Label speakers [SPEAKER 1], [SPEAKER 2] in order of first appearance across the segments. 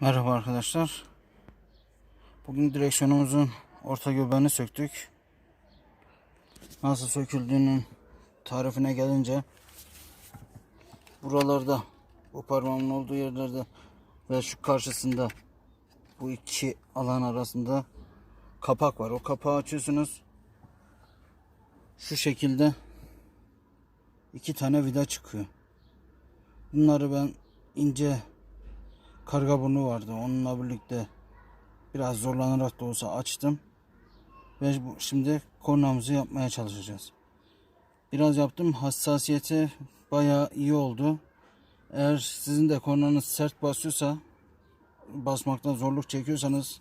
[SPEAKER 1] Merhaba arkadaşlar. Bugün direksiyonumuzun orta göbeğini söktük. Nasıl söküldüğünün tarifine gelince buralarda bu parmağımın olduğu yerlerde ve şu karşısında bu iki alan arasında kapak var. O kapağı açıyorsunuz. Şu şekilde iki tane vida çıkıyor. Bunları ben ince karga burnu vardı. Onunla birlikte biraz zorlanarak da olsa açtım. Ve şimdi kornamızı yapmaya çalışacağız. Biraz yaptım. Hassasiyeti bayağı iyi oldu. Eğer sizin de kornanız sert basıyorsa basmaktan zorluk çekiyorsanız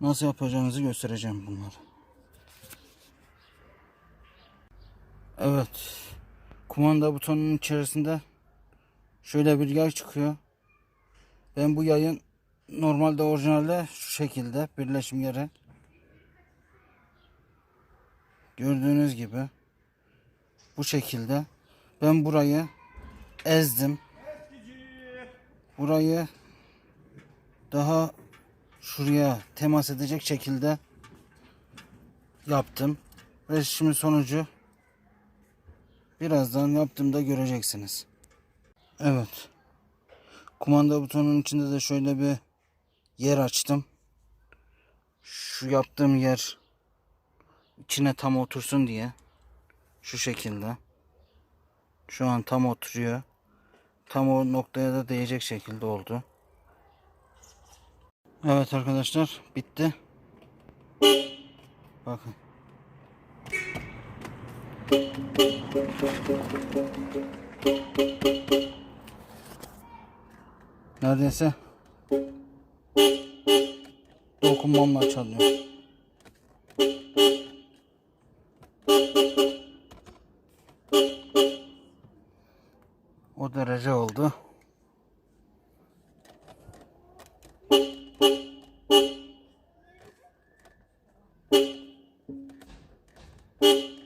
[SPEAKER 1] nasıl yapacağınızı göstereceğim bunları. Evet. Kumanda butonunun içerisinde şöyle bir yay çıkıyor. Ben bu yayın normalde orijinalde şu şekilde birleşim yeri. Gördüğünüz gibi bu şekilde. Ben burayı ezdim. Burayı daha şuraya temas edecek şekilde yaptım. Ve şimdi sonucu birazdan yaptığımda göreceksiniz. Evet. Kumanda butonunun içinde de şöyle bir yer açtım. Şu yaptığım yer içine tam otursun diye. Şu şekilde. Şu an tam oturuyor. Tam o noktaya da değecek şekilde oldu. Evet arkadaşlar bitti. Bakın. Neredeyse dokunmamla çalıyor. O derece oldu. Thank you.